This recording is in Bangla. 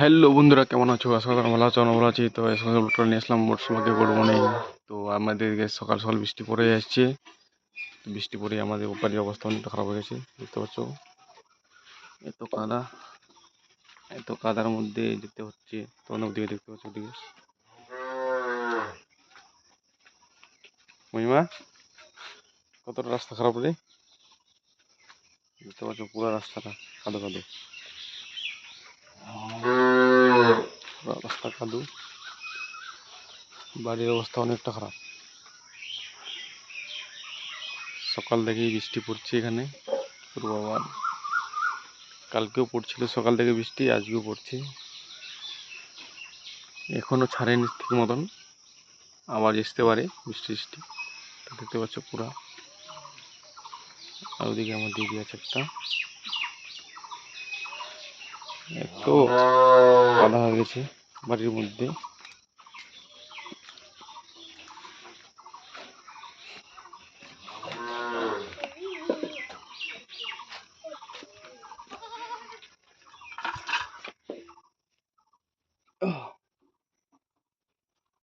হ্যালো বন্ধুরা, কেমন আছো? করি ভালো আছো ভালো আছি। তো নিয়ে আসলাম মোটরসাইকেল গুড মর্নিং তো আমাদের সকাল সকাল বৃষ্টি পড়ে যাচ্ছে বৃষ্টি পড়ে আমাদের বাড়ির অবস্থা অনেকটা খারাপ হয়ে গেছে দেখতে পাচ্ছ এত কাদা, এত কাদার মধ্যে যেতে হচ্ছে। তো অনেক দিকে দেখতে পাচ্ছ ওদিকে। মহিমা, কতটা রাস্তা খারাপ রে? দেখতে পাচ্ছ পুরো রাস্তাটা কাদো কাদো। রাস্তা কাদু বাড়ির অবস্থা অনেকটা খারাপ। সকাল থেকেই বৃষ্টি পড়ছে এখানে পূর্বাবার কালকেও পড়ছিল, সকাল থেকে বৃষ্টি, আজকেও পড়ছে। এখনও ছাড়েনি ঠিক মতন। আবার আসতে পারে বৃষ্টি বৃষ্টি দেখতে পাচ্ছ পুরা। আর ওদিকে আমার দিদি আছে একটা। এত বাধা হয়ে গেছে। বাড়ির মধ্যে Oh.